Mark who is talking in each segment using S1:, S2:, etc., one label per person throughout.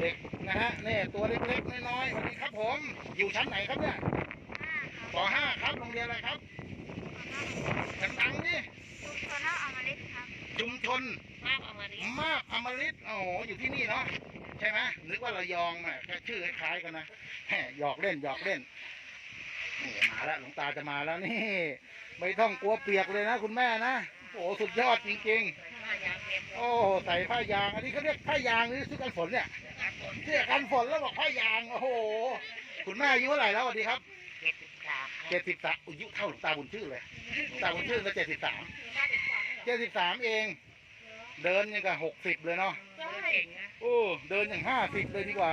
S1: เด็กนะฮะนี่ตัวเล็กๆน้อยๆสวัสดีครับผม อยู่ชั้นไหนครับเนี่ยป .5 ครับโรงเรียนอะไรครับดังๆนี่
S2: ชุมชนเล่าอมฤตครับ
S1: ชุมชน
S2: มากอมฤต
S1: มากอมฤตโอ้โหอยู่ที่นี่เนาะใช่ไหมนึกว่าระยองแหมแค่ชื่อคล้ายๆกันนะแหมหยอกเล่นหยอกเล่นนี่มาแล้วหลวงตาจะมาแล้วนี่ ไม่ต้องกลัวเปียกเลยนะคุณแม่นะ โอ้โหสุดยอดจริง
S2: มายางเรียน
S1: ๆโอ้ใส่ผ้ายาง อันนี้เขาเรียกผ้ายางหรือชุดกันฝนเนี่ยเสื้อกันฝนแล้วบอกผ้ายางโอ้โห คุณแม่อายุเท่าไหร่แล้วสวัสดีครับ
S2: เจ็ดสิบสาม
S1: เจ็ดสิบสามอายุเท่าหลวงตาบุญชื่อเลยหลวงตาบุญชื่อก็เจ็ดสิบสามเจ็ดสิบสามเอง เดินยังกับหกสิบเลยเนาะ
S2: ใช่เก่งนะ
S1: โอ้เดินอย่างห้าสิบเลยดีกว่า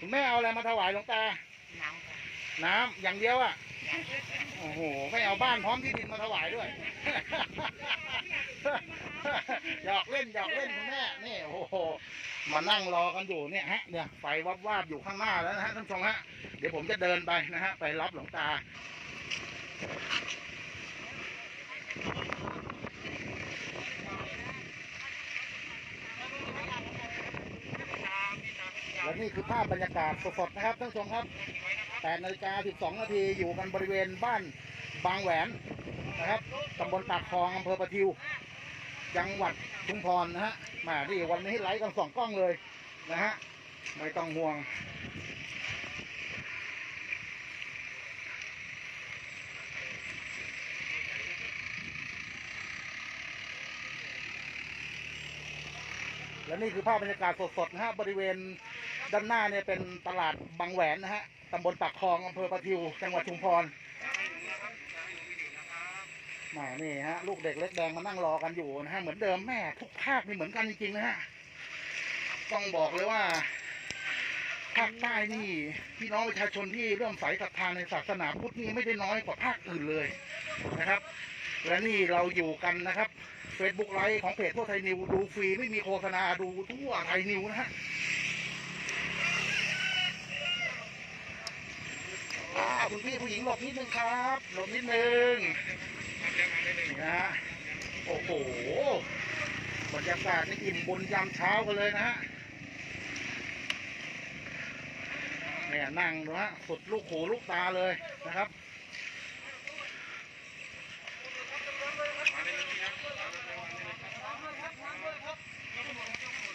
S1: คุณแม่เอาอะไรมาถวายหลวงตา
S2: น้ำค่ะ
S1: น้ำอย่างเดียวอะ่ะโอ้โห ไม่เอาบ้านพร้อมที่ดินมาถวายด้วย หยอกเล่นหยอกเล่นคุณแม่นี่โอ้โหมานั่งรอกันอยู่เนี่ยฮะเนี่ยไฟวับวาบอยู่ข้างหน้าแล้วนะฮะท่านผู้ชมฮะเดี๋ยวผมจะเดินไปนะฮะไปรับหลวงตาและนี่คือภาพบรรยากาศสดๆนะครับท่านผู้ชมครับ8นาฬิกา12นาทีอยู่กันบริเวณบ้านบางแหวนนะครับตำบลปากคลองอำเภอประทิว จังหวัดชุมพรนะฮะมาที่วันนี้ไลฟ์กันสองกล้องเลยนะฮะไม่ต้องห่วง และนี่คือภาพบรรยากาศสดๆนะฮะบริเวณด้านหน้าเนี่ยเป็นตลาดบางแหวนนะฮะตำบลปากคลองอำเภอประทิว จังหวัดชุมพร แหมานี่ฮะ ลูกเด็กเล็กแดงมานั่งรอกันอยู่นะฮะเหมือนเดิมแม่ทุกภาคนี่เหมือนกันจริงๆนะฮะต้องบอกเลยว่าภาคใต้นี่พี่น้องประชาชนที่เริ่อมใสศรัทธาในศาสนาพุทธนี่ไม่ได้น้อยกว่าภาคอื่นเลยนะครับ และนี่เราอยู่กันนะครับ Facebook ไลฟ์ของเพจทั่วไทยนิวดูฟรีไม่มีโฆษณาดูทั่วไทยนิวนะฮะคุณพี่ผู้หญิงหลบนิดนึงครับหลบนิดนึง นะฮะโอ้โหบรรยากาศนี่อิ่มบุญยามเช้ากันเลยนะฮะเนี่ยนั่งดูฮะสุดลูกหูลูกตาเลยนะครับ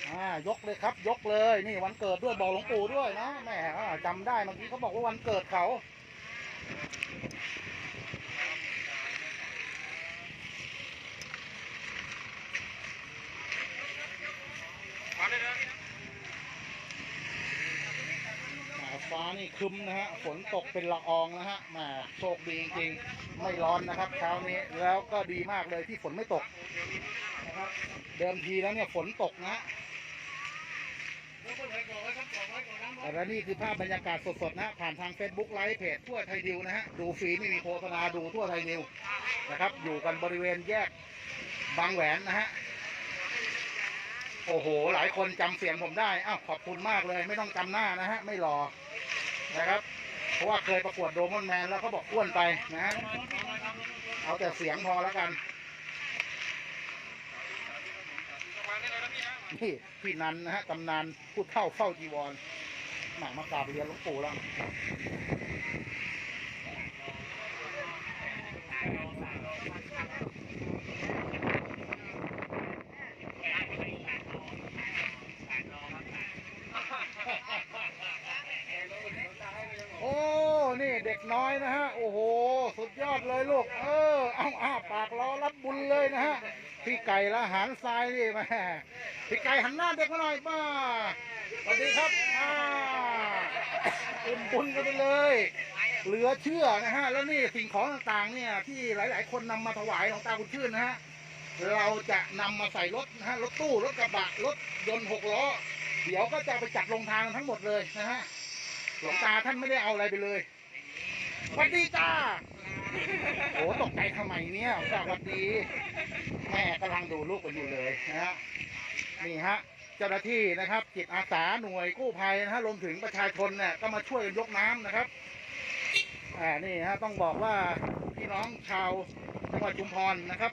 S1: อ่ายกเลยครับ ยกเลยนี่วันเกิดด้วยบอกหลวงปู่ด้วยนะแหมอ่าจำได้เมื่อกี้เขาบอกว่าวันเกิดเขา หมาฟ้า นี่คึมนะฮะฝนตกเป็นละอองนะฮะมาโชคดีจริงๆไม่ร้อนนะครับเช้านี้แล้วก็ดีมากเลยที่ฝนไม่ตกนะครับเดิมทีแล้วเนี่ยฝนตกนะฮะและนี่คือภาพบรรยากาศสดๆนะผ่านทาง Facebook ไลฟ์เพจทั่วไทยนิวนะฮะดูฟรีไม่มีโฆษณาดูทั่วไทยนิวนะครับ อยู่กันบริเวณแยกบางแหวนนะฮะโอ้โห หลายคนจำเสียงผมได้อ้าวขอบคุณมากเลย ไม่ต้องจำหน้านะฮะ ไม่รอ นะครับเพราะว่าเคยประกวดโดมอนแมนแล้วเขาบอกอ้วนไปนะ เอาแต่เสียงพอแล้วกัน นี่พี่นันนะฮะตำนานพูดเท่าเฝ้าจีวรหมามากราบเรียนหลวงปู่แล้ว น้อยนะฮะ โอ้โห สุดยอดเลยลูก เออ เอาอ้าปากรอรับบุญเลยนะฮะ พี่ไก่ละหารทรายนี่แม่พี่ไก่หันหน้าเด็กมาหน่อยป้าสวัสดีครับอ่าอุ่นบุญกันไปเลย เหลือเชื่อนะฮะ แล้วนี่สิ่งของต่างๆเนี่ย ที่หลาย ๆ คนนำมาถวายหลวงตาคุณชื่นนะฮะ เราจะนำมาใส่รถนะฮะ รถตู้ รถกระบะ รถยนต์หกล้อ เดี๋ยวก็จะไปจัดลงทางทั้งหมดเลยนะฮะ หลวงตาท่านไม่ได้เอาอะไรไปเลย สวัสดีจ้าโอ้ตกใจทำไมเนี่ยสวัสดีแม่กำลังดูลูกกันอยู่เลยนะฮะนี่ฮะเจ้าหน้าที่นะครับจิตอาสาหน่วยกู้ภัยนะฮะรวมถึงประชาชนเนี่ยก็มาช่วยกันยกน้ำนะครับอ่านี่ฮะต้องบอกว่าพี่น้องชาวจังหวัดชุมพรนะครับ